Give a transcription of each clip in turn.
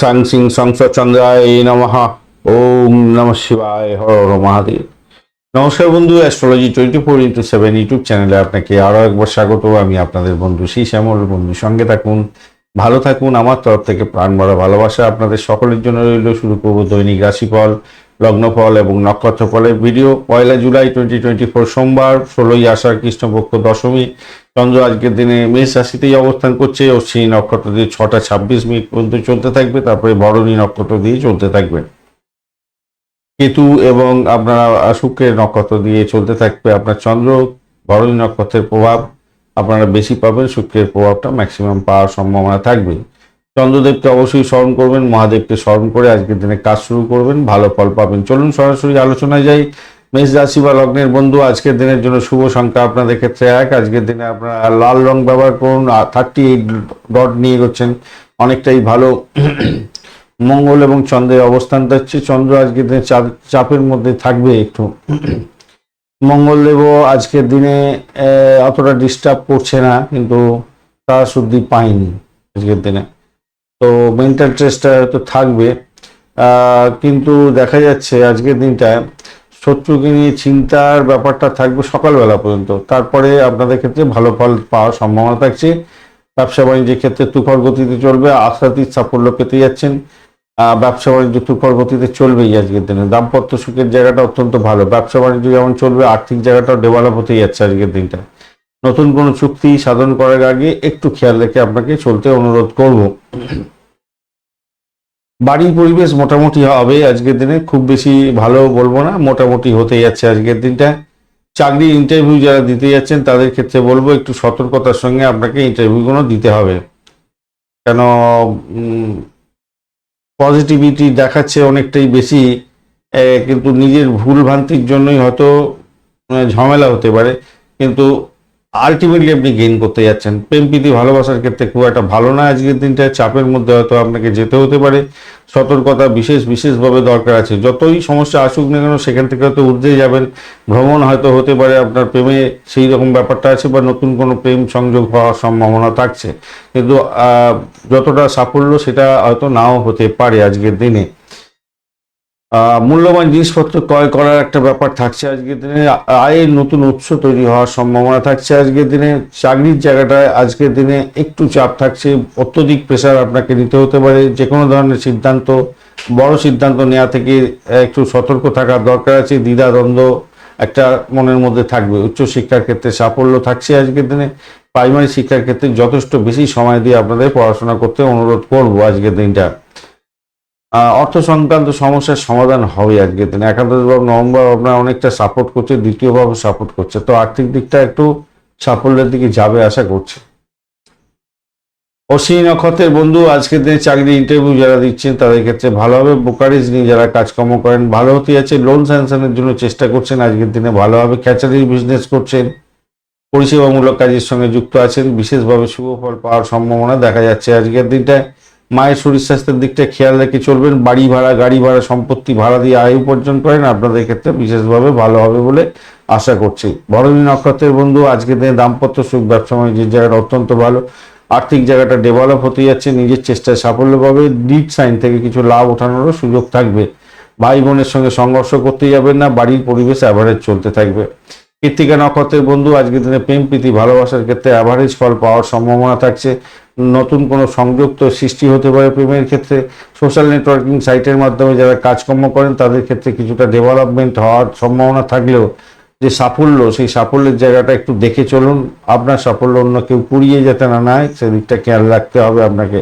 সাং সিং সংসদ চন্দ্রায় নমঃ। ওম নম শিবায় হর হর মহাদেব। নমস্কার বন্ধু astrology twenty four into seven YouTube চ্যানেলে আপনাকে আরও একবার স্বাগত। আমি আপনাদের বন্ধু শ্রী শ্যামল। বন্ধু, সঙ্গে থাকুন, ভালো থাকুন। আমার তরফ থেকে প্রাণ ভরা ভালোবাসা আপনাদের সকলের জন্য রইল। শুরু করব দৈনিক রাশিফল। লগ্নফল এবং নক্ষত্রফলের ভিডিও। পয়লা জুলাই টোয়েন্টি টোয়েন্টি ফোর সোমবার, ষোলোই আষাঢ় কৃষ্ণপক্ষ দশমী। চন্দ্র আজকের দিনে মেষ রাশিতেই অবস্থান করছে। অশ্বিনী নক্ষত্র দিয়ে ছটা ছাব্বিশ মিনিট পর্যন্ত চলতে থাকবে। তারপরে বরণী নক্ষত্র দিয়ে চলতে থাকবে। কেতু এবং আপনার শুক্রের নক্ষত্র দিয়ে চলতে থাকবে আপনার চন্দ্র। বরণী নক্ষত্রের প্রভাব আপনারা বেশি পাবেন। শুক্রের প্রভাবটা ম্যাক্সিমাম পাওয়ার সম্ভাবনা থাকবে চন্দ্রদেবকে অবশ্যই স্মরণ করবেন, মহাদেবকে স্মরণ করে আজকের দিনে কাজ শুরু করবেন, ভালো ফল পাবেন। চলুন সরাসরি আলোচনায় যাই। মেষ রাশি বা লগ্নের বন্ধু, আজকের দিনের জন্য শুভ সংখ্যা আপনাদের ক্ষেত্রে এক। আজকের দিনে আপনারা লাল রং ব্যবহার করুন থার্টি এইট ডট নিয়ে গেছেন অনেকটাই ভালো। মঙ্গল এবং চন্দ্রের অবস্থান থাকছে। চন্দ্র আজকের দিনে চাপ- চাপের মধ্যে থাকবে একটু। মঙ্গলদেবও আজকের দিনে অতটা ডিস্টার্ব করছে না, কিন্তু তারা শুদ্ধি পায়নি আজকের দিনে। তো মেন্টাল স্ট্রেসটা হয়তো থাকবে। কিন্তু দেখা যাচ্ছে আজকের দিনটায় শত্রুকে নিয়ে চিন্তার ব্যাপারটা থাকবে সকালবেলা পর্যন্ত। তারপরে আপনাদের ক্ষেত্রে ভালো ফল পাওয়ার সম্ভাবনা থাকছে। ব্যবসা বাণিজ্যের ক্ষেত্রে তুফর গতিতে চলবে, আশাতীত সাফল্য পেতে যাচ্ছেন। ব্যবসা বাণিজ্য তুফর গতিতে চলবেই আজকের দিনে। দাম্পত্য সুখের জায়গাটা অত্যন্ত ভালো। ব্যবসা বাণিজ্য যেমন চলবে, আর্থিক জায়গাটাও ডেভেলপ হতে যাচ্ছে আজকের দিনটা নতুন কোনো চুক্তি সাধন করার আগে একটু খেয়াল রেখে আপনাকে চলতে অনুরোধ করব। বাড়ির পরিবেশ মোটামুটি হবে আজকের দিনে, খুব বেশি ভালো বলব না, মোটামুটি হতে যাচ্ছে আজকের দিনটা। চাকরি ইন্টারভিউ যারা দিতে যাচ্ছেন, তাদের ক্ষেত্রে বলব একটু সতর্কতার সঙ্গে আপনাকে ইন্টারভিউগুলো দিতে হবে। কেন পজিটিভিটি দেখাচ্ছে অনেকটাই বেশি কিন্তু নিজের ভুল ভ্রান্তির জন্যই হয়তো ঝামেলা হতে পারে। কিন্তু আলটিমেটলি আপনি গেইন করতে যাচ্ছেন। প্রেম, প্রীতি, ভালোবাসার ক্ষেত্রে খুব একটা ভালো না। আজকের দিনটা চাপের মধ্যে হয়তো আপনাকে যেতে হতে পারে। সতর্কতা বিশেষ, বিশেষভাবে দরকার আছে। যতই সমস্যা আসুক না কেন, সেখান থেকে হয়তো উঠতে যাবেন। ভ্রমণ হয়তো হতে পারে আপনার প্রেমে। সেই রকম ব্যাপারটা আছে বা নতুন কোনো প্রেম সংযোগ হওয়ার সম্ভাবনা থাকছে। কিন্তু যতটা সাফল্য সেটা হয়তো নাও হতে পারে আজকের দিনে। মূল্যবান জিনিসপত্র ক্রয় করার একটা ব্যাপার থাকছে আজকের দিনে। আয়ের নতুন উৎস তৈরি হওয়ার সম্ভাবনা থাকছে আজকের দিনে। চাকরির জায়গাটায় আজকের দিনে একটু চাপ থাকছে। অত্যধিক প্রেশার আপনাকে নিতে হতে পারে। যে কোনো ধরনের সিদ্ধান্ত, বড় সিদ্ধান্ত নেওয়া থেকে একটু সতর্ক থাকার দরকার আছে। দ্বিধা, দ্বন্দ্ব একটা মনের মধ্যে থাকবে। উচ্চশিক্ষার ক্ষেত্রে সাফল্য থাকছে আজকের দিনে। প্রাইমারি শিক্ষার ক্ষেত্রে যথেষ্ট বেশি সময় দিয়ে আপনাদের পড়াশোনা করতে অনুরোধ করব আজকের দিনটা। অর্থ সংক্রান্ত সমস্যার সমাধান হবে আজকের দিনে। একাদশ ভাব নভেম্বর আপনার অনেকটা সাপোর্ট করছে দ্বিতীয়ভাবে সাপোর্ট করছে। তো আর্থিক দিকটা একটু সাফল্যের দিকে যাবে আশা করছে। অশ্বিনী নক্ষত্রের বন্ধু, আজকের দিনে চাকরি ইন্টারভিউ যারা দিচ্ছেন তাদের ক্ষেত্রে ভালোভাবে বোকারিজ নিয়ে যারা কাজকর্ম করেন, ভালো হতে যাচ্ছে। লোন স্যাংশনের জন্য চেষ্টা করছেন, আজকের দিনে ভালোভাবে হবে। খ্যাচারির বিজনেস করছেন, পরিষেবামূলক কাজের সঙ্গে যুক্ত আছেন। বিশেষভাবে শুভ ফল পাওয়ার সম্ভাবনা দেখা যাচ্ছে আজকের দিনটায়। মায়ের শরীর স্বাস্থ্যের দিকটা খেয়াল রেখে চলবেন। বাড়ি ভাড়া, গাড়ি ভাড়া, সম্পত্তি ভাড়া দিয়ে আয় উপার্জন করেন। আপনাদের ক্ষেত্রে বিশেষভাবে ভালো হবে বলে আশা করছি। ভরণী নক্ষত্রের বন্ধু আজকের দিনে দাম্পত্য সুখ, ব্যবসা বাণিজ্যের জায়গাটা অত্যন্ত ভালো। আর্থিক জায়গাটা ডেভেলপ হতে যাচ্ছে, নিজের চেষ্টায় সাফল্য পাবে। ডিড সাইন থেকে কিছু লাভ ওঠানোরও সুযোগ থাকবে। ভাই বোনের সঙ্গে সংঘর্ষ করতে যাবেন না, বাড়ির পরিবেশ অ্যাভারেজ চলতে থাকবে। কৃত্তিকা নক্ষত্রের বন্ধু আজকের দিনে প্রেম, প্রীতি, ভালোবাসার ক্ষেত্রে অ্যাভারেজ ফল পাওয়ার সম্ভাবনা থাকছে। নতুন কোনো সংযোগ তো সৃষ্টি হতে পারে প্রেমের ক্ষেত্রে। সোশ্যাল নেটওয়ার্কিং সাইটের মাধ্যমে যারা কাজকর্ম করেন, তাদের ক্ষেত্রে কিছুটা ডেভেলপমেন্ট হওয়ার সম্ভাবনা থাকলেও যে সাফল্য, সেই সাফল্যের জায়গাটা একটু দেখে চলুন। আপনার সাফল্য অন্য কেউ কুড়িয়ে যেতে না নেয় সেদিকটা খেয়াল রাখতে হবে আপনাকে।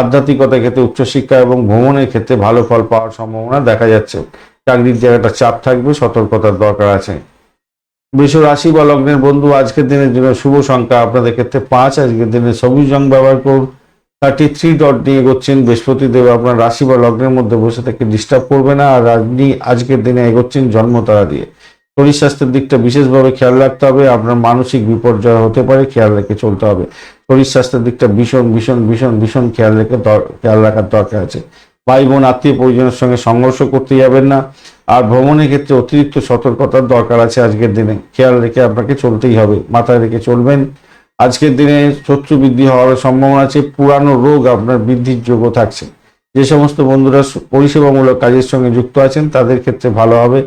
আধ্যাত্মিকতার ক্ষেত্রে উচ্চশিক্ষা এবং ভ্রমণের ক্ষেত্রে ভালো ফল পাওয়ার সম্ভাবনা দেখা যাচ্ছে। চাকরির জায়গাটা চাপ থাকবে, সতর্কতার দরকার আছে। বৃষ রাশি বা লগ্নের বন্ধু, আজকের দিনের জন্য শুভ সংখ্যা। আপনাদের ক্ষেত্রে পাঁচ, আজকের দিনে সবুজ রং ব্যবহার করুন। থার্টি থ্রি ডট নিয়ে এগোচ্ছেন বৃহস্পতি দেব আপনার রাশি বা লগ্নের মধ্যে বসে থেকে ডিস্টার্ব করবে না, আর আপনি আজকের দিনে এগোচ্ছেন জন্মতারা দিয়ে। শরীর স্বাস্থ্যের দিকটা বিশেষভাবে খেয়াল রাখতে হবে, আপনার মানসিক বিপর্যয় হতে পারে, খেয়াল রেখে চলতে হবে। শরীর স্বাস্থ্যের দিকটা ভীষণ ভীষণ ভীষণ ভীষণ খেয়াল রেখে খেয়াল রাখার দরকার আছে। ভাই বোন, আত্মীয় পরিজনের সঙ্গে সংঘর্ষ করতে যাবেন না। আর ভ্রমণের ক্ষেত্রে অতিরিক্ত সতর্কতার দরকার আছে আজকের দিনে। খেয়াল রেখে আপনাকে চলতেই হবে, মাথায় রেখে চলবেন। আজকের দিনে শত্রু বৃদ্ধি হওয়ার সম্ভাবনা আছে, পুরানো রোগ আপনার বৃদ্ধির যোগ্য থাকছে। যে সমস্ত বন্ধুরা পরিষেবামূলক কাজের সঙ্গে যুক্ত আছেন, তাদের ক্ষেত্রে ভালো হবে।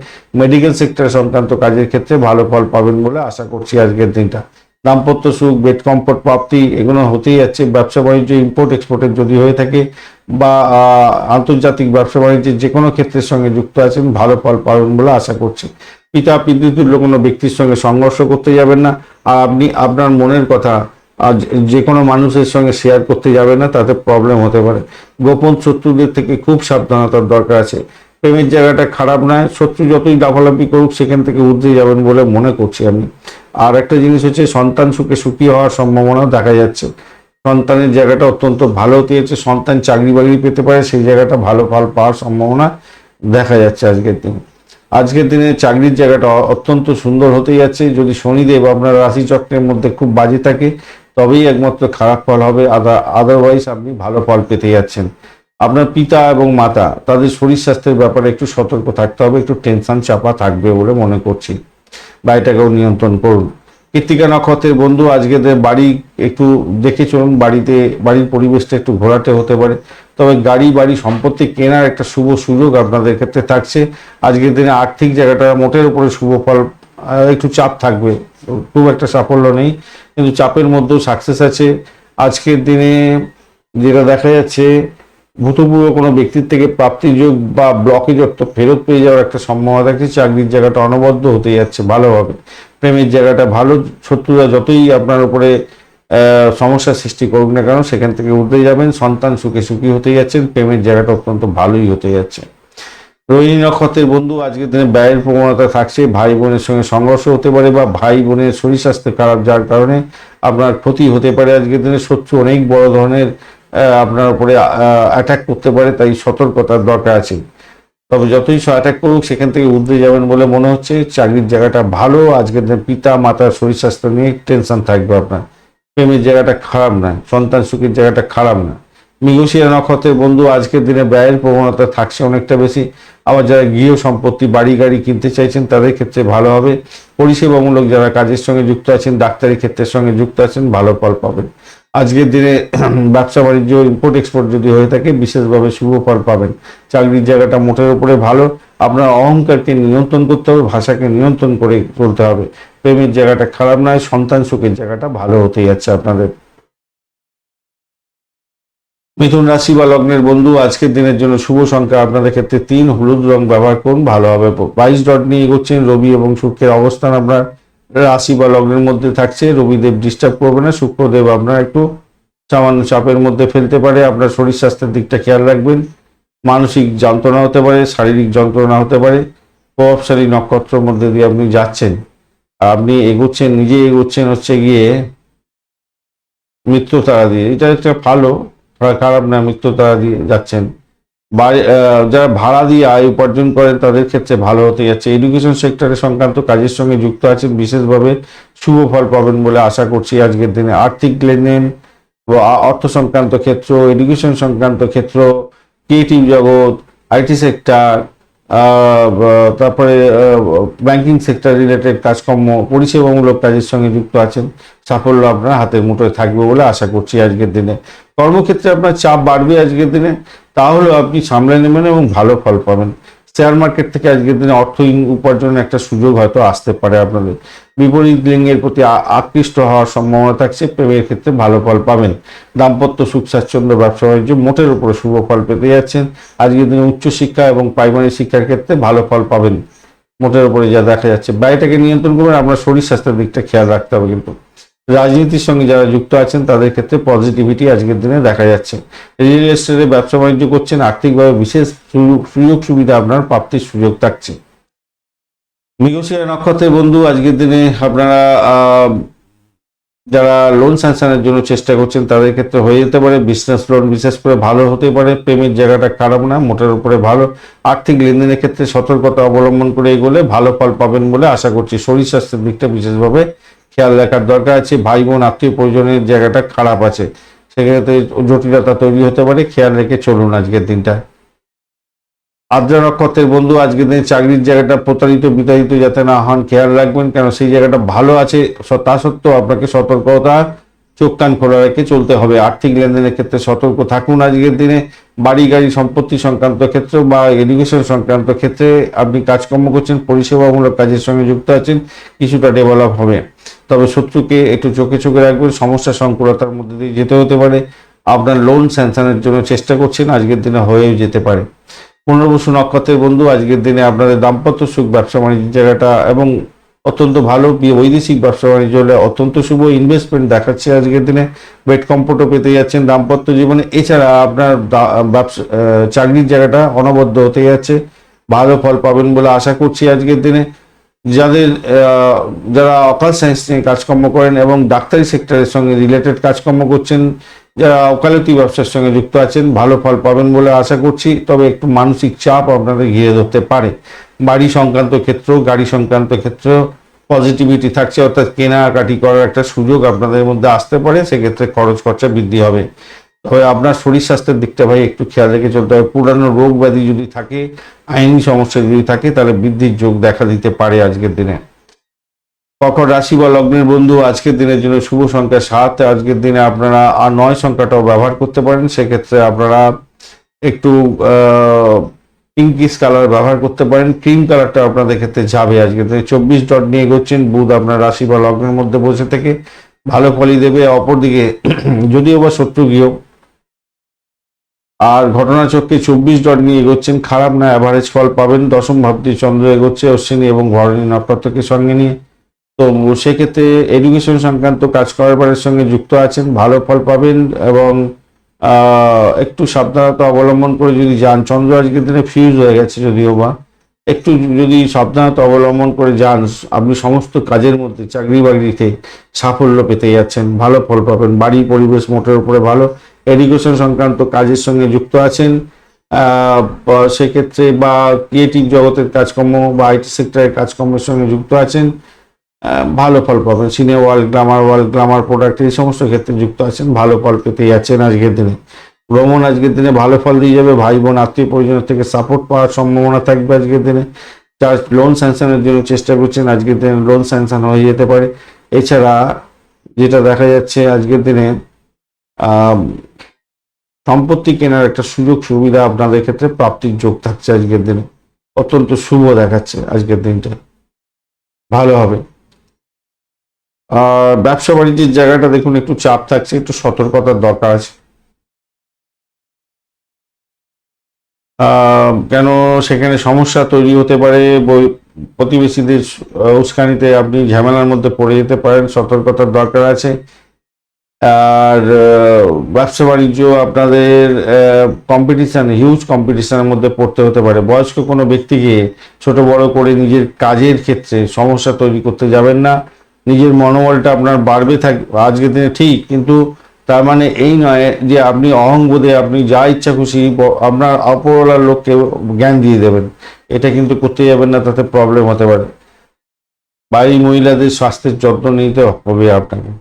মেডিকেল সেক্টর সংক্রান্ত কাজের ক্ষেত্রে ভালো ফল পাবেন বলে আশা করছি আজকের দিনটা। দাম্পত্য সুখ বেড কমফোর্ট প্রাপ্তি এগুলো হতেই যাচ্ছে। ব্যবসা বাণিজ্য ইম্পোর্ট এক্সপোর্টের যদি হয়ে থাকে বা আন্তর্জাতিক ব্যবসা বাণিজ্যের যে কোনো ক্ষেত্রের সঙ্গে যুক্ত আছেন, ভালো ফল পাবেন বলে আশা করছি। পিতা পিতৃতুল্য কোনো ব্যক্তির সঙ্গে সংঘর্ষ করতে যাবেন না। আর আপনি, আপনার মনের কথা আজ যে কোনো মানুষের সঙ্গে শেয়ার করতে যাবেন না, তাতে প্রবলেম হতে পারে। গোপন শত্রুদের থেকে খুব সাবধানতার দরকার আছে। প্রেমের জায়গাটা খারাপ নয়। শত্রু যতই লাফালাফি করুক, সেখান থেকে উঠতে যাবেন বলে মনে করছি আমি। আর একটা জিনিস হচ্ছে সন্তান সুখে সুখী হওয়ার সম্ভাবনা দেখা যাচ্ছে। সন্তানের জায়গাটা অত্যন্ত ভালো হতে যাচ্ছে সন্তান চাকরি বাকরি পেতে পারে, সেই জায়গাটা ভালো ফল পাওয়ার সম্ভাবনা দেখা যাচ্ছে আজকের দিনে। আজকের দিনে চাকরির জায়গাটা অত্যন্ত সুন্দর হতে যাচ্ছে। যদি শনিদেব আপনার রাশি চক্রের মধ্যে খুব বাজে থাকে, তবেই একমাত্র খারাপ ফল হবে আদার আদারওয়াইজ আপনি ভালো ফল পেতে যাচ্ছেন। আপনার পিতা এবং মাতা, তাদের শরীর স্বাস্থ্যের ব্যাপারে একটু সতর্ক থাকতে হবে, একটু টেনশন চাপা থাকবে বলে মনে করছি। বা এটাকেও নিয়ন্ত্রণ করুন। কৃত্তিকা নক্ষত্রের বন্ধু, আজকে বাড়ি একটু দেখে চলুন, বাড়িতে, বাড়ির পরিবেশটা একটু ঘোরাতে হতে পারে। তবে গাড়ি, বাড়ি সম্পত্তি কেনার একটা শুভ সুযোগ আপনাদের ক্ষেত্রে থাকছে। আজকের দিনে আর্থিক জায়গাটা মোটের উপরে শুভ ফল একটু চাপ থাকবে। খুব একটা সাফল্য নেই, কিন্তু চাপের মধ্যেও সাকসেস আছে। আজকের দিনে যেটা দেখা যাচ্ছে ভূতপূর্ব কোনো ব্যক্তির থেকে প্রাপ্তিযোগ বা ব্লকেজ অর্থ ফেরত পেয়ে যাওয়ার একটা সম্ভাবনা থাকছে। চাকরির জায়গাটা অনবদ্য হতে যাচ্ছে ভালোভাবে। প্রেমের জায়গাটা ভালো শত্রুরা যতই আপনার উপরে আহ, সমস্যার সৃষ্টি করুক না কেন সেখান থেকে উঠতে যাবেন। সন্তান সুখে সুখী হতে যাচ্ছেন প্রেমের জায়গাটা অত্যন্ত ভালোই হতে যাচ্ছে। রোহিণী নক্ষত্রের বন্ধু আজকের দিনে ব্যয়ের প্রবণতা থাকছে ভাই বোনের সঙ্গে সংঘর্ষ হতে পারে বা ভাই বোনের শরীর স্বাস্থ্য খারাপ যার কারণে আপনার ক্ষতি হতে পারে। আজকের দিনে শত্রু অনেক বড় ধরনের আপনার উপরে অ্যাটাক করতে পারে, তাই সতর্কতার দরকার আছে। তবে যতই অ্যাটাক করুক, সেখান থেকে উঠতে যাবেন বলে মনে হচ্ছে। চাকরির জায়গাটা ভালো, আজকের দিনে পিতা, মাতার শরীর স্বাস্থ্য নিয়ে টেনশন থাকবে আপনার। প্রেমের জায়গাটা খারাপ না, সন্তান সুখের জায়গাটা খারাপ না। মৃগশিরা নক্ষত্রের বন্ধু আজকের দিনে ব্যয়ের প্রবণতা থাকছে অনেকটা বেশি। আবার যারা গৃহ সম্পত্তি, বাড়ি, গাড়ি কিনতে চাইছেন, তাদের ক্ষেত্রে ভালো হবে। পরিষেবামূলক যারা কাজের সঙ্গে যুক্ত আছেন, ডাক্তারি ক্ষেত্রের সঙ্গে যুক্ত আছেন, ভালো ফল পাবেন। আজকের দিনে ব্যবসা বাণিজ্য ইম্পোর্ট এক্সপোর্ট যদি হয়ে থাকে, বিশেষভাবে শুভ ফল পাবেন। চাকরির জায়গাটা মোটের উপরে ভালো। আপনার অহংকারকে নিয়ন্ত্রণ করতে হবে, ভাষাকে নিয়ন্ত্রণ করে চলতে হবে। প্রেমের জায়গাটা খারাপ নয়, সন্তান সুখের জায়গাটা ভালো হতে যাচ্ছে আপনাদের। মিথুন রাশি বা লগ্নের বন্ধু, আজকের দিনের জন্য শুভ সংখ্যা আপনাদের ক্ষেত্রে তিন, হলুদ রং ব্যবহার করুন, ভালো হবে। বাইশ ডট নিয়ে এগোচ্ছেন রবি এবং শুক্রের অবস্থান আপনার। রাশি বা লগ্নের মধ্যে থাকছে, রবিদেব ডিস্টার্ব করবে না, শুক্রদেব আপনার একটু সামান্য চাপের মধ্যে ফেলতে পারে, আপনার শরীর স্বাস্থ্যের দিকটা খেয়াল রাখবেন। মানসিক যন্ত্রণা হতে পারে, শারীরিক যন্ত্রণা হতে পারে, প্রভাবশালী নক্ষত্রের মধ্যে দিয়ে আপনি যাচ্ছেন। আপনি এগোচ্ছেন নিজে এগোচ্ছেন হচ্ছে গিয়ে মৃত্যু তারা দিয়ে। এটা একটা ভালো, খারাপ না মৃত্যু তারা দিয়ে যাচ্ছেন। যারা ভাড়া দিয়ে আয় উপার্জন করেন তাদের ক্ষেত্রে ভালো হতে যাচ্ছে। এডুকেশন সেক্টরের সংক্রান্ত কাজের সঙ্গে যুক্ত আছেন, বিশেষভাবে শুভ ফল পাবেন বলে আশা করছি আজকের দিনে। আর্থিক লেনদেন অর্থ সংক্রান্ত ক্ষেত্র এডুকেশন সংক্রান্ত ক্ষেত্র ক্রিয়েটিভ জগৎ আইটি সেক্টর তারপরে ব্যাংকিং সেক্টর রিলেটেড কাজকর্ম, পরিষেবামূলক কাজের সঙ্গে যুক্ত আছেন। সাফল্য আপনার হাতের মুঠোয় থাকবে বলে আশা করছি আজকের দিনে। কর্মক্ষেত্রে আপনার চাপ বাড়বে আজকের দিনে, তাহলেও আপনি সামলে নেবেন এবং ভালো ফল পাবেন। শেয়ার মার্কেট থেকে আজকের দিনে অর্থ উপার্জনের একটা সুযোগ হয়তো আসতে পারে আপনাদের। বিপরীত লিঙ্গের প্রতি আকৃষ্ট হওয়ার সম্ভাবনা থাকছে, প্রেমের ক্ষেত্রে ভালো ফল পাবেন। দাম্পত্য সুখ, স্বাচ্ছন্দ্য, ব্যবসা, বাণিজ্য মোটের উপরে শুভ ফল পেতে যাচ্ছেন। আজকের দিনে উচ্চশিক্ষা এবং প্রাইমারি শিক্ষার ক্ষেত্রে ভালো ফল পাবেন। মোটের উপরে যা দেখা যাচ্ছে ব্যয়টাকে নিয়ন্ত্রণ করবেন, আপনার শরীর স্বাস্থ্যের দিকটা খেয়াল রাখতে হবে কিন্তু। রাজনীতির সঙ্গে যারা যুক্ত আছেন, তাদের ক্ষেত্রে পজিটিভিটি আজকের দিনে দেখা যাচ্ছে। রিয়েল এস্টেটে ব্যবসা বাণিজ্য করছেন, আর্থিকভাবে বিশেষ সুযোগ সুবিধা আপনার প্রাপ্তির সুযোগ থাকছে। মৃগশিরা নক্ষত্রের বন্ধু, আজকের দিনে আপনারা যারা লোন স্যাংশনের জন্য চেষ্টা করছেন, তাদের ক্ষেত্রে হয়ে যেতে পারে। বিজনেস লোন বিশেষ করে ভালো হতে পারে। প্রেমের জায়গাটা খারাপ না, মোটের উপরে ভালো। আর্থিক লেনদেনের ক্ষেত্রে সতর্কতা অবলম্বন করে এগোলে ভালো ফল পাবেন বলে আশা করছি। শরীর স্বাস্থ্যের দিকটা বিশেষভাবে রাখার দরকার আছে। ভাই বোন আত্মীয় পরিজনের জায়গাটা খারাপ আছে। সেক্ষেত্রে জটিলতা তৈরি হতে পারে। খেয়াল রেখে চলুন আজকের দিনটা। আদ্রা নক্ষত্রের বন্ধু, আজকের দিনে চাকরির জায়গাটা প্রতারিত, বিতাড়িত যাতে না হন, খেয়াল রাখবেন। কেন? সেই জায়গাটা ভালো আছে। তা সত্ত্বেও আপনাকে সতর্কতা চোখ কান খোলা রেখে চলতে হবে। আর্থিক লেনদেনের ক্ষেত্রে সতর্ক থাকুন আজকের দিনে। বাড়ি, গাড়ি সম্পত্তি সংক্রান্ত ক্ষেত্রে বা এডুকেশন সংক্রান্ত ক্ষেত্রে আপনি কাজকর্ম করছেন, পরিষেবামূলক কাজের সঙ্গে যুক্ত আছেন, কিছুটা ডেভেলপ হবে। তবে শত্রুকে একটু চোখে চোখে রাখবেন, সমস্যা সংকুলতার মধ্যে দিয়ে যেতে হতে পারে। আপনার লোন স্যাংশনের জন্য চেষ্টা করছেন, আজকের দিনে হয়েও যেতে পারে। পুনর্বসু নক্ষত্রের বন্ধু, আজকের দিনে আপনাদের দাম্পত্য সুখ, ব্যবসা বাণিজ্যের জায়গাটা এবং অত্যন্ত ভালো। বৈদেশিক ব্যবসা বাণিজ্য হলে অত্যন্ত শুভ ইনভেস্টমেন্ট দেখাচ্ছে আজকের দিনে। বেড কম্ফোর্টও পেতে যাচ্ছেন দাম্পত্য জীবনে। এছাড়া আপনার ব্যবসা চাকরির জায়গাটা অনবদ্য হতে যাচ্ছে। ভালো ফল পাবেন বলে আশা করছি আজকের দিনে। যাদের যারা অকাল সায়েন্স নিয়ে কাজকর্ম করেন এবং ডাক্তারি সেক্টরের সঙ্গে রিলেটেড কাজকর্ম করছেন, যারা ওকালতি ব্যবসার সঙ্গে যুক্ত আছেন, ভালো ফল পাবেন বলে আশা করছি, তবে একটু মানসিক চাপ আপনাদের ঘিরে ধরতে পারে। বাড়ি সংক্রান্ত ক্ষেত্র গাড়ি সংক্রান্ত ক্ষেত্র পজিটিভিটি থাকছে, অর্থাৎ কেনাকাটি করার একটা সুযোগ আপনাদের মধ্যে আসতে পারে, সেক্ষেত্রে খরচ খরচা বৃদ্ধি হবে। তবে আপনার শরীর স্বাস্থ্যের দিকটা ভাই একটু খেয়াল রেখে চলতে হবে পুরানো রোগ ব্যাধি যদি থাকে, আইনি সমস্যা যদি থাকে, তাহলে বৃদ্ধির যোগ দেখা দিতে পারে আজকের দিনে। কখন রাশি বা লগ্নের বন্ধু আজকের দিনের জন্য শুভ সংখ্যা সাত, আজকের দিনে আপনারা আর নয় সংখ্যাটাও ব্যবহার করতে পারেন। সেক্ষেত্রে আপনারা একটু পিঙ্কিস কালার ব্যবহার করতে পারেন। ক্রিম কালারটা আপনাদের ক্ষেত্রে যাবে আজকে চব্বিশ ডট নিয়ে এগোচ্ছেন, বুধ আপনার রাশি বা লগ্নের মধ্যে বসে থেকে ভালো ফলই দেবে। অপরদিকে, যদিও বা শত্রু গৃহ আর ঘটনা চক্রে চব্বিশ ডট নিয়ে এগোচ্ছেন খারাপ না অ্যাভারেজ ফল পাবেন। দশম ভাবটি চন্দ্র এগোচ্ছে, অশ্বিনী এবং ভরণী নক্ষত্রকে সঙ্গে নিয়ে। তো সেক্ষেত্রে এডুকেশন সংক্রান্ত কাজ করার সঙ্গে যুক্ত আছেন, ভালো ফল পাবেন এবং একটু সাবধানতা অবলম্বন করে যদি যান। চন্দ্র আজকের দিনে ফিউজ হয়ে গেছে যদিও বা। একটু যদি সাবধানতা অবলম্বন করে যান, আপনি সমস্ত কাজের মধ্যে চাকরি বাকরিতে সাফল্য পেতে যাচ্ছেন, ভালো ফল পাবেন। বাড়ি পরিবেশ মোটের উপরে ভালো। এডুকেশন সংক্রান্ত কাজের সঙ্গে যুক্ত আছেন। সেক্ষেত্রে বা ক্রিয়েটিভ জগতের কাজকর্ম বা আইটি সেক্টরের কাজকর্মের সঙ্গে যুক্ত আছেন। ভালো ফল পাবেন। Cine world glamour world glamour product এই সমস্ত ক্ষেত্রে যুক্ত আছেন। ভালো ফল পেতে যাচ্ছেন আজকের দিনে। ভ্রমণ আজকের দিনে ভালো ফল দিয়ে যাবে। ভাই বোন, আত্মীয় পরিজনের থেকে সাপোর্ট পাওয়ার সম্ভাবনা থাকবে আজকের দিনে। যার লোন স্যাংশনের জন্য চেষ্টা করছেন। আজকের দিনে লোন স্যাংশন হয়ে যেতে পারে। এছাড়া যেটা দেখা যাচ্ছে আজকের দিনে সম্পত্তি কেনার একটা সুযোগ সুবিধা আপনাদের ক্ষেত্রে প্রাপ্তির যোগ থাকছে আজকের দিনে। অত্যন্ত শুভ দেখাচ্ছে আজকের দিনটা। ভালো হবে। আর ব্যবসা বাণিজ্যের জায়গাটা দেখুন, একটু চাপ থাকছে, একটু সতর্কতার দরকার আছে। কেন সেখানে সমস্যা তৈরি হতে পারে প্রতিবেশীদের উস্কানিতে আপনি ঝামেলার মধ্যে পড়ে যেতে পারেন, সতর্কতার দরকার আছে। আর ব্যবসা বাণিজ্য আপনাদের কম্পিটিশান হিউজ কম্পিটিশনের মধ্যে পড়তে হতে পারে। বয়স্ক কোনো ব্যক্তিকে ছোট বড় করে নিজের কাজের ক্ষেত্রে সমস্যা তৈরি করতে যাবেন না। নিজের মনোবলটা আপনার বাড়বে থাক, আজকের দিনে ঠিক, কিন্তু তার মানে এই নয় যে আপনি অহংবোধে আপনি যা ইচ্ছা খুশি আপনার অপরওয়ালার লোককে জ্ঞান দিয়ে দেবেন। এটা কিন্তু করতে যাবেন না, তাতে প্রবলেম হতে পারে। বাড়ির মহিলাদের স্বাস্থ্যের যত্ন নিতে হবে আপনাকে।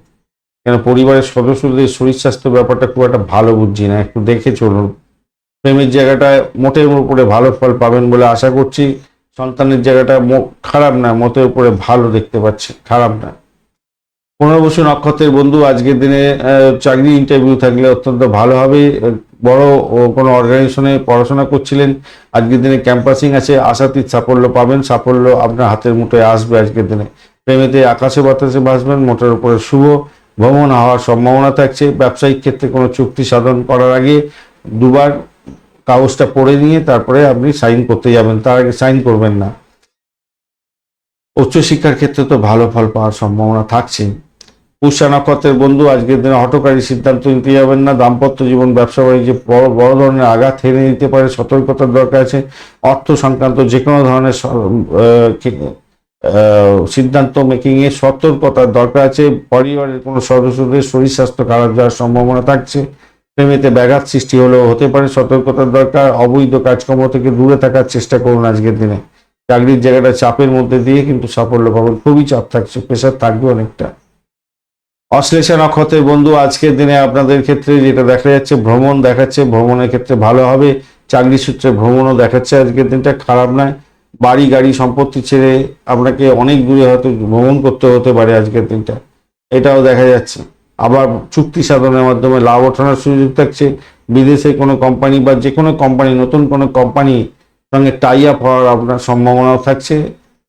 কেন পরিবারের সদস্যদের শরীর স্বাস্থ্য ব্যাপারটা খুব একটা ভালো বুঝছি না। একটু দেখে চলুন। প্রেমের জায়গাটায় মোটের উপরে ভালো ফল পাবেন বলে আশা করছি। সন্তানের জায়গাটা খারাপ না মোটের উপরে ভালো দেখতে পাচ্ছি, খারাপ না। পনেরো বছর নক্ষত্রের বন্ধু, আজকের দিনে চাকরি ইন্টারভিউ থাকলে অত্যন্ত ভালো হবে। বড় কোনো অর্গানাইজেশনে পড়াশোনা করছিলেন। আজকের দিনে ক্যাম্পাসিং আছে, আশাতীত সাফল্য পাবেন। সাফল্য আপনার হাতের মুঠোয় আসবে আজকের দিনে। প্রেমেতে, আকাশে বাতাসে ভাসবেন, মোটের উপরে শুভ। ভ্রমণ হওয়ার সম্ভাবনা থাকছে। ব্যবসায়িক ক্ষেত্রে কোনো চুক্তি সাধন করার আগে দুবার কাগজটা পড়ে নিয়ে তারপরে আপনি সাইন করতে যাবেন। তার আগে সাইন করবেন না। উচ্চশিক্ষার ক্ষেত্রে তো ভালো ফল পাওয়ার সম্ভাবনা থাকছে পুষ্যা নক্ষত্রের বন্ধু, আজকের দিনে হটকারী সিদ্ধান্ত নিতে যাবেন না। দাম্পত্য জীবন, ব্যবসা বাণিজ্যে বড় বড় ধরনের আঘাত হেরে নিতে পারে। সতর্কতার দরকার আছে। অর্থ সংক্রান্ত যে কোনো ধরনের সিদ্ধান্ত মেকিং এ সতর্কতার দরকার আছে। পরিবারের কোনো সদস্যদের শরীর স্বাস্থ্য খারাপ যাওয়ার সম্ভাবনা থাকছে। প্রেমেতে ব্যাঘাত সৃষ্টি হলেও হতে পারে সতর্কতার দরকার। অবৈধ কাজকর্ম থেকে দূরে থাকার চেষ্টা করুন আজকের দিনে। চাকরির জায়গাটা চাপের মধ্যে দিয়ে কিন্তু সাফল্য পাবেন। খুবই চাপ থাকছে প্রেশার থাকবে অনেকটা। অশ্লেষা নক্ষত্রের বন্ধু, আজকের দিনে আপনাদের ক্ষেত্রে যেটা দেখা যাচ্ছে, ভ্রমণ দেখাচ্ছে, ভ্রমণের ক্ষেত্রে ভালো হবে। চাকরি সূত্রে ভ্রমণও দেখাচ্ছে আজকের দিনটা, খারাপ নয়। বাড়ি, গাড়ি, সম্পত্তি ছেড়ে আপনাকে অনেক দূরে হয়তো ভ্রমণ করতে হতে পারে আজকের দিনটা। এটাও দেখা যাচ্ছে। আবার চুক্তি সাধনের মাধ্যমে লাভ ওঠানোর সুযোগ থাকছে। বিদেশে কোনো কোম্পানি বা যে কোনো কোম্পানি, নতুন কোনো কোম্পানি সঙ্গে টাই আপ হওয়ার আপনার সম্ভাবনাও থাকছে।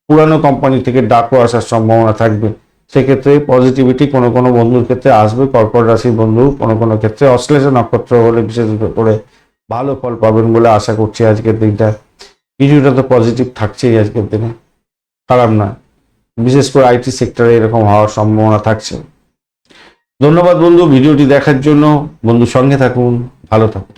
পুরানো কোম্পানি থেকে ডাকও আসার সম্ভাবনা থাকবে। সেক্ষেত্রে পজিটিভিটি কোনো কোনো বন্ধুর ক্ষেত্রে আসবে। কর্কট রাশির বন্ধু কোনো কোনো ক্ষেত্রে অশ্লেষা নক্ষত্র হলে বিশেষ করে ভালো ফল পাবেন বলে আশা করছি আজকের দিনটা। কিছুটা তো পজিটিভ থাকছেই আজকের দিনে। খারাপ না। বিশেষ করে আইটি সেক্টরে এরকম হওয়ার সম্ভাবনা থাকছে ধন্যবাদ বন্ধু, ভিডিওটি দেখার জন্য। বন্ধু সঙ্গে থাকুন, ভালো থাকুন।